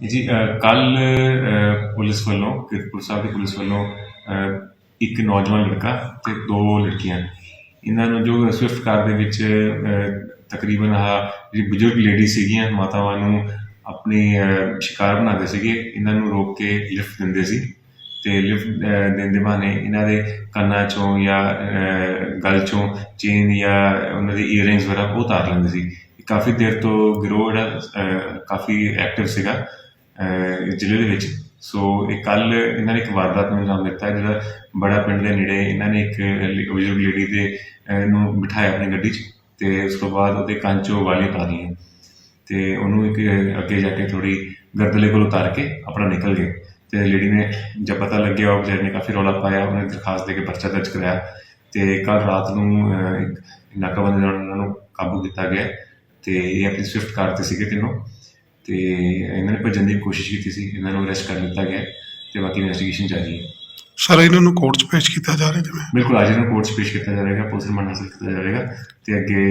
ਜੀ ਕੱਲ ਪੁਲਿਸ ਵੱਲੋਂ ਕਿਰਤਪੁਰ ਸਾਹਿਬ ਦੀ ਪੁਲਿਸ ਵੱਲੋਂ ਇੱਕ ਨੌਜਵਾਨ ਲੜਕਾ ਤੇ ਦੋ ਲੜਕੀਆਂ। ਇਹਨਾਂ ਨੂੰ ਜੋ ਸਵਿਫਟ ਕਾਰ ਦੇ ਵਿੱਚ ਤਕਰੀਬਨ ਆ ਜਿਹੜੀ ਬਜ਼ੁਰਗ ਲੇਡੀ ਸੀਗੀਆਂ ਮਾਤਾਵਾਂ ਨੂੰ ਆਪਣੇ ਸ਼ਿਕਾਰ ਬਣਾਉਂਦੇ ਸੀਗੇ ਇਹਨਾਂ ਨੂੰ ਰੋਕ ਕੇ ਲਿਫਟ ਦਿੰਦੇ ਸੀ। ਤੇ ਲਿਫਟ ਦੇਣ ਦੇ ਬਹਾਨੇ ਇਹਨਾਂ ਦੇ ਕੰਨਾਂ ਚੋਂ ਜਾਂ ਅ, ਗਲ ਚੋਂ ਚੇਨ ਜਾਂ ਉਹਨਾਂ ਦੇ ਈਅਰਿੰਗਸ ਵਗੈਰਾ ਉਹ ਉਤਾਰ ਲੈਂਦੇ ਸੀ। ਕਾਫੀ ਦੇਰ ਤੋਂ ਗਿਰੋਹ ਜਿਹੜਾ ਕਾਫੀ ਐਕਟਿਵ ਸੀਗਾ। ਜ਼ਿਲ੍ਹੇ ਦੇ ਵਿੱਚ। ਸੋ ਇਹ ਕੱਲ ਇਹਨਾਂ ਨੇ ਇੱਕ ਵਾਰਦਾਤ ਨੂੰ ਅੰਜਾਮ ਦਿੱਤਾ, ਜਿਹੜਾ ਬੜਾ ਪਿੰਡ ਦੇ ਨੇੜੇ ਇਹਨਾਂ ਨੇ ਇੱਕ ਬਜ਼ੁਰਗ ਲੇਡੀ ਦੇ ਨੂੰ ਬਿਠਾਇਆ ਆਪਣੀ ਗੱਡੀ 'ਚ ਤੇ ਉਸ ਤੋਂ ਬਾਅਦ ਉਹਦੇ ਕੰਨ 'ਚੋਂ ਵਾਲੀਆਂ ਪਾ ਲਈਆਂ ਤੇ ਉਹਨੂੰ ਇੱਕ ਅੱਗੇ ਜਾ ਕੇ ਥੋੜੀ ਗਰਦਲੇ ਕੋਲ ਉਤਾਰ ਕੇ ਆਪਣਾ ਨਿਕਲ ਗਏ। ਤੇ ਲੇਡੀ ਨੇ ਜਦ ਪਤਾ ਲੱਗਿਆ, ਉਹ ਵਿਚਾਰੀ ਨੇ ਕਾਫੀ ਰੌਲਾ ਪਾਇਆ, ਉਹਨੇ ਦਰਖਾਸਤ ਦੇ ਕੇ ਪਰਚਾ ਦਰਜ ਕਰਾਇਆ। ਤੇ ਕੱਲ ਰਾਤ ਨੂੰ ਇੱਕ ਨਾਕਾਬੰਦੀ ਨਾਲ ਉਹਨਾਂ ਨੂੰ ਕਾਬੂ ਕੀਤਾ ਗਿਆ। ਤੇ ਇਹ ਆਪਣੀ ਸਵਿਫਟ ਕਾਰ ਤੇ ਸੀਗੇ ਤਿੰਨੋਂ। ਤੇ ਇਹਨਾਂ ਨੇ ਭੱਜਣ ਦੀ ਕੋਸ਼ਿਸ਼ ਕੀਤੀ ਸੀ ਇਹਨਾਂ ਨੂੰ ਅਰੈਸਟ ਕਰ ਲਿੱਤਾ ਗਿਆ ਤੇ ਬਾਕੀ ਇਨਵੈਸਟੀਗੇਸ਼ਨ ਜਾਰੀ ਹੈ। ਸਰ ਇਹਨਾਂ ਨੂੰ ਕੋਰਟ 'ਚ ਪੇਸ਼ ਕੀਤਾ ਜਾ ਰਿਹਾ ਜਿਵੇਂ? ਬਿਲਕੁਲ ਅੱਜ ਇਹਨਾਂ ਨੂੰ ਕੋਰਟ 'ਚ ਪੇਸ਼ ਕੀਤਾ ਜਾਵੇਗਾ ਪੁਲਿਸ ਰਿਮਾਂਡ ਹਾਸਲ ਕੀਤਾ ਜਾਵੇਗਾ ਤੇ ਅੱਗੇ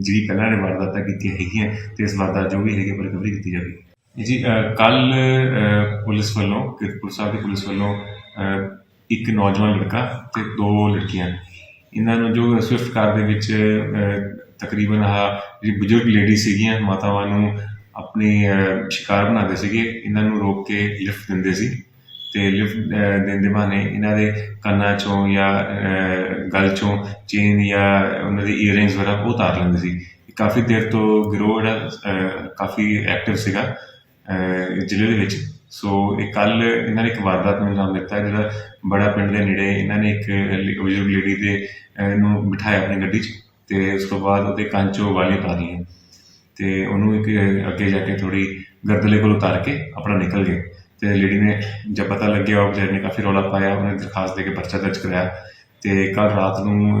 ਜਿਹੜੀ ਪਹਿਲਾਂ ਨੇ ਵਾਰਦਾਤਾਂ ਕੀਤੀਆਂ ਹੈਗੀਆਂ ਤੇ ਇਸ ਵਾਰਦਾਤ ਜੋ ਵੀ ਹੈਗੀ ਪਰ ਰਿਕਵਰੀ ਕੀਤੀ ਜਾਵੇਗੀ। ਜੀ ਕੱਲ ਪੁਲਿਸ ਵੱਲੋਂ ਕਿਰਤਪੁਰ ਸਾਹਿਬ ਦੀ ਪੁਲਿਸ ਵੱਲੋਂ ਇੱਕ ਨੌਜਵਾਨ ਲੜਕਾ ਤੇ ਦੋ ਲੜਕੀਆਂ ਇਹਨਾਂ ਨੂੰ ਜੋ ਸਵਿਫਟ ਕਾਰ ਦੇ ਵਿੱਚ ਤਕਰੀਬਨ ਆ ਜਿਹੜੀ ਬਜ਼ੁਰਗ ਲੇਡੀ ਸੀਗੀਆਂ ਮਾਤਾਵਾਂ ਨੂੰ ਆਪਣੇ ਸ਼ਿਕਾਰ ਬਣਾਉਂਦੇ ਸੀਗੇ। ਇਹਨਾਂ ਨੂੰ ਰੋਕ ਕੇ ਲਿਫਟ ਦਿੰਦੇ ਸੀ। ਤੇ ਲਿਫਟ ਦੇਣ ਦੇ ਬਹਾਨੇ ਇਹਨਾਂ ਦੇ ਕੰਨਾਂ ਚੋਂ ਜਾਂ ਅਹ, ਗਲ ਚੋਂ ਚੇਨ ਜਾਂ ਉਹਨਾਂ ਦੇ ਈਅਰਿੰਗਸ ਵਗੈਰਾ ਉਹ ਉਤਾਰ ਲੈਂਦੇ ਸੀ। ਕਾਫੀ ਦੇਰ ਤੋਂ ਗਿਰੋਹ ਜਿਹੜਾ ਕਾਫੀ ਐਕਟਿਵ ਸੀਗਾ ਜ਼ਿਲ੍ਹੇ ਦੇ ਵਿੱਚ। ਸੋ ਇਹ ਕੱਲ ਇਹਨਾਂ ਨੇ ਇੱਕ ਵਾਰਦਾਤ ਨੂੰ ਅੰਜਾਮ ਦਿੱਤਾ ਜਿਹੜਾ ਬੜਾ ਪਿੰਡ ਦੇ ਨੇੜੇ ਇਹਨਾਂ ਨੇ ਇੱਕ ਬਜ਼ੁਰਗ ਲੇਡੀ ਦੇ ਨੂੰ ਬਿਠਾਇਆ ਆਪਣੀ ਗੱਡੀ 'ਚ। ਤੇ ਉਸ ਤੋਂ ਬਾਅਦ ਉਹਦੇ ਕੰਨ 'ਚੋਂ ਵਾਲੀਆਂ ਪਾ ਲਈਆਂ। ਤੇ ਉਹਨੂੰ ਇੱਕ ਅੱਗੇ ਜਾ ਕੇ ਥੋੜੀ ਗਰਦਲੇ ਕੋਲ ਉਤਾਰ ਕੇ ਆਪਣਾ ਨਿਕਲ ਗਏ। ਤੇ ਲੇਡੀ ਨੇ ਜਦ ਪਤਾ ਲੱਗਿਆ, ਉਹ ਵਿਚਾਰੀ ਨੇ ਕਾਫੀ ਰੌਲਾ ਪਾਇਆ, ਉਹਨੇ ਦਰਖਾਸਤ ਦੇ ਕੇ ਪਰਚਾ ਦਰਜ ਕਰਾਇਆ ਤੇ ਕੱਲ ਰਾਤ ਨੂੰ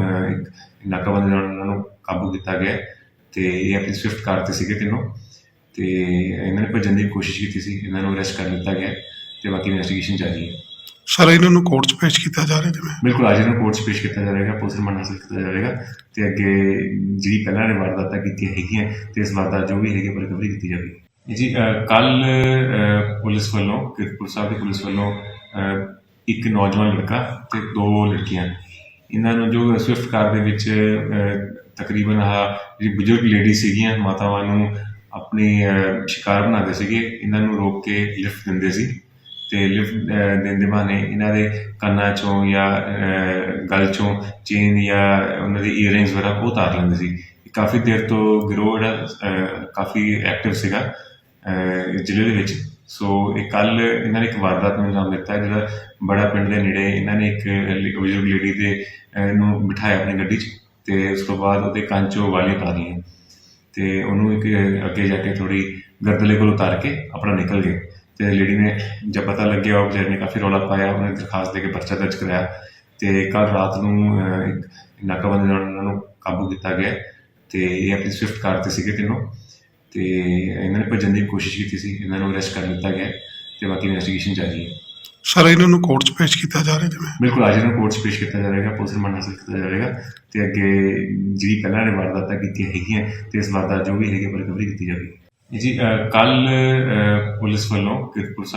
ਨਾਕਾਬੰਦੀ ਨਾਲ ਉਹਨਾਂ ਨੂੰ ਕਾਬੂ ਕੀਤਾ ਗਿਆ ਤੇ ਇਹ ਆਪਣੀ ਸਵਿਫਟ ਕਾਰ ਤੇ ਸੀਗੇ ਤਿੰਨੋਂ ਤੇ ਇਹਨਾਂ ਨੇ ਭੱਜਣ ਦੀ ਕੋਸ਼ਿਸ਼ ਕੀਤੀ ਸੀ, ਇਹਨਾਂ ਨੂੰ ਅਰੈਸਟ ਕਰ ਲਿੱਤਾ ਗਿਆ ਤੇ ਬਾਕੀ ਇਨਵੈਸਟੀਗੇਸ਼ਨ ਜਾਰੀ ਹੈ। ਸਰ ਇਹਨਾਂ ਨੂੰ ਕੋਰਟ 'ਚ ਪੇਸ਼ ਕੀਤਾ ਜਾ ਰਿਹਾ ਜਿਵੇਂ? ਬਿਲਕੁਲ ਅੱਜ ਇਹਨਾਂ ਨੂੰ ਕੋਰਟ 'ਚ ਪੇਸ਼ ਕੀਤਾ ਜਾਵੇਗਾ ਪੁਲਿਸ ਰਿਮਾਂਡ ਹਾਸਲ ਕੀਤਾ ਜਾਵੇਗਾ ਤੇ ਅੱਗੇ ਜਿਹੜੀ ਪਹਿਲਾਂ ਨੇ ਵਾਰਦਾਤਾਂ ਕੀਤੀਆਂ ਹੈਗੀਆਂ ਤੇ ਇਸ ਵਾਰਦਾਤ ਜੋ ਵੀ ਹੈਗੀ ਪਰ ਰਿਕਵਰੀ ਕੀਤੀ ਜਾਵੇਗੀ। ਜੀ ਕੱਲ ਪੁਲਿਸ ਵੱਲੋਂ ਕਿਰਤਪੁਰ ਸਾਹਿਬ ਦੀ ਪੁਲਿਸ ਵੱਲੋਂ ਇੱਕ ਨੌਜਵਾਨ ਲੜਕਾ ਤੇ ਦੋ ਲੜਕੀਆਂ ਇਹਨਾਂ ਨੂੰ ਜੋ ਸਵਿਫਟ ਕਾਰ ਦੇ ਵਿੱਚ ਤਕਰੀਬਨ ਆ ਜਿਹੜੀ ਬਜ਼ੁਰਗ ਲੇਡੀ ਸੀਗੀਆਂ ਮਾਤਾਵਾਂ ਨੂੰ ਆਪਣੇ ਸ਼ਿਕਾਰ ਬਣਾਉਂਦੇ ਸੀਗੇ ਇਹਨਾਂ ਨੂੰ ਰੋਕ ਕੇ ਲਿਫਟ ਦਿੰਦੇ ਸੀ। ਤੇ ਲਿਫਟ ਦੇਣ ਦੇ ਬਹਾਨੇ ਇਹਨਾਂ ਦੇ ਕੰਨਾਂ ਚੋਂ ਜਾਂ ਅਹ, ਗਲ ਚੋਂ ਚੇਨ ਜਾਂ ਉਹਨਾਂ ਦੀ ਈਅਰਿੰਗਸ ਵਗੈਰਾ ਉਹ ਉਤਾਰ ਲੈਂਦੇ ਸੀ। ਕਾਫੀ ਦੇਰ ਤੋਂ ਗਿਰੋਹ ਜਿਹੜਾ ਕਾਫੀ ਐਕਟਿਵ ਸੀਗਾ ਜ਼ਿਲ੍ਹੇ ਦੇ ਵਿੱਚ। ਸੋ ਇਹ ਕੱਲ ਇਹਨਾਂ ਨੇ ਇੱਕ ਵਾਰਦਾਤ ਨੂੰ ਅੰਜਾਮ ਦਿੱਤਾ ਜਿਹੜਾ ਬੜਾ ਪਿੰਡ ਦੇ ਨੇੜੇ ਇਹਨਾਂ ਨੇ ਇੱਕ ਬਜ਼ੁਰਗ ਲੇਡੀ ਦੇ ਅਹ, ਨੂੰ ਬਿਠਾਇਆ ਆਪਣੀ ਗੱਡੀ 'ਚ ਤੇ ਉਸ ਤੋਂ ਬਾਅਦ ਉਹਦੇ ਕੰਨ 'ਚੋਂ ਵਾਲੀਆਂ ਪਾ ਲਈਆਂ। ਤੇ ਉਹਨੂੰ ਇੱਕ ਅੱਗੇ ਜਾ ਕੇ ਥੋੜੀ ਗਰਦਲੇ ਕੋਲ ਉਤਾਰ ਕੇ ਆਪਣਾ ਨਿਕਲ ਗਏ। ਤੇ ਲੇਡੀ ਨੇ ਜਦ ਪਤਾ ਲੱਗਿਆ ਵਿਚਾਰੀ ਨੇ ਕਾਫੀ ਰੌਲਾ ਪਾਇਆ ਉਹਨੇ ਦਰਖਾਸਤ ਦੇ ਕੇ ਪਰਚਾ ਦਰਜ ਕਰਾਇਆ ਤੇ ਕੱਲ ਰਾਤ ਨੂੰ ਇੱਕ ਨਾਕਾਬੰਦੀ ਨਾਲ ਉਹਨਾਂ ਨੂੰ ਕਾਬੂ ਕੀਤਾ ਗਿਆ ਤੇ ਇਹ ਆਪਣੀ ਸਵਿਫਟ ਕਾਰ ਤੇ ਸੀਗੇ ਤਿੰਨੋਂ ਤੇ ਇਹਨਾਂ ਨੇ ਭੱਜਣ ਦੀ ਕੋਸ਼ਿਸ਼ ਕੀਤੀ ਸੀ ਇਹਨਾਂ ਨੂੰ ਅਰੈਸਟ ਕਰ ਲਿੱਤਾ ਗਿਆ ਤੇ ਬਾਕੀ ਇਨਵੈਸਟੀਗੇਸ਼ਨ ਜਾਰੀ ਹੈ। ਸਰ ਇਹਨਾਂ ਨੂੰ ਕੋਰਟ 'ਚ ਪੇਸ਼ ਕੀਤਾ ਜਾ ਰਿਹਾ ਜਿਵੇਂ? ਬਿਲਕੁਲ ਅੱਜ ਇਹਨਾਂ ਨੂੰ ਕੋਰਟ 'ਚ ਪੇਸ਼ ਕੀਤਾ ਜਾਵੇਗਾ ਪੁਲਿਸ ਰਿਮਾਂਡ ਹਾਸਲ ਕੀਤਾ ਜਾਵੇਗਾ ਤੇ ਅੱਗੇ ਜਿਹੜੀ ਪਹਿਲਾਂ ਨੇ ਵਾਰਦਾਤਾਂ ਕੀਤੀਆਂ ਹੈਗੀਆਂ ਤੇ ਇਸ ਵਾਰਦਾਤ ਜੋ ਵੀ ਹੈਗੀ ਪਰ ਰਿਕਵਰੀ ਕੀਤੀ ਜਾਵੇਗੀ। ਜੀ ਕੱਲ ਪੁਲਿਸ ਵੱਲੋਂ ਕਿਰਤਪੁਰ ਸਾਹਿਬ